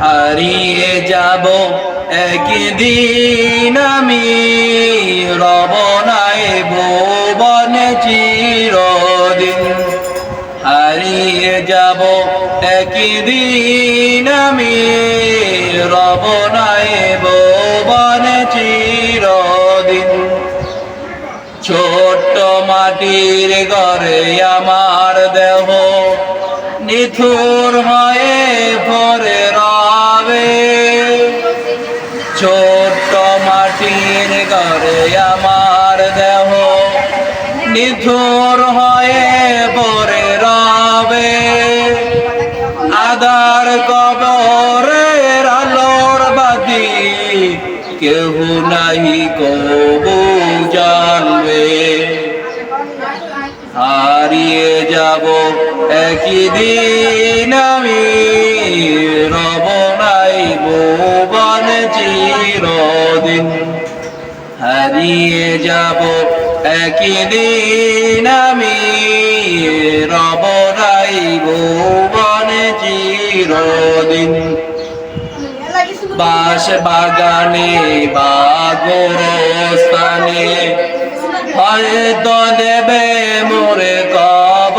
হারিয়ে যাব একদিন আমি, রব নাই ভুবনে চিরদিন। হারিয়ে যাব একদিন আমি, রব নাই ভুবনে চিরদিন। ছোট্ট মাটির ঘরে আমার দেহ নিথুর হয়ে নিথুর হয়ে পরে রবে। আদার কবরের আলোর বাতি কেহ নাহি কবু জানবে। হারিয়ে যাব একই দিন আমি, রব নাই ভুবন চিরদিন। হারিয়ে যাব একই দিন আমি রব নাই ভুবন চিরদিন বাস বাগানে, বাগর স্থানে। হয়তো দেবে মোরে কব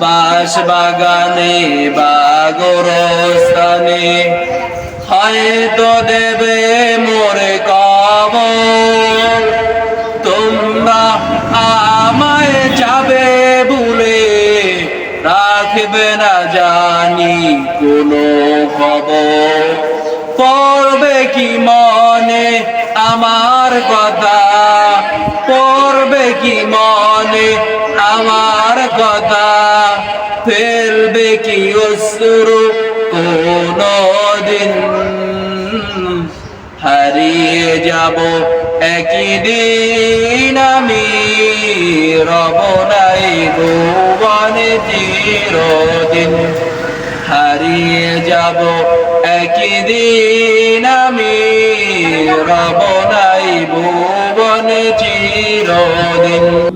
বাস বাগানে, বাগর স্থানে। হয়তো দেবে রাখবে না জানি কোনো খবর। পড়বে কি মনে আমার কথা? পড়বে কি মনে আমার কথা? ফেলবে কি অশ্রু কোনো দিন হারিয়ে যাব একই দিন আমি রব নাই ভুবনে চিরদিন হারিয়ে যাব। একই দিন আমি রব নাই ভুবনে চিরদিন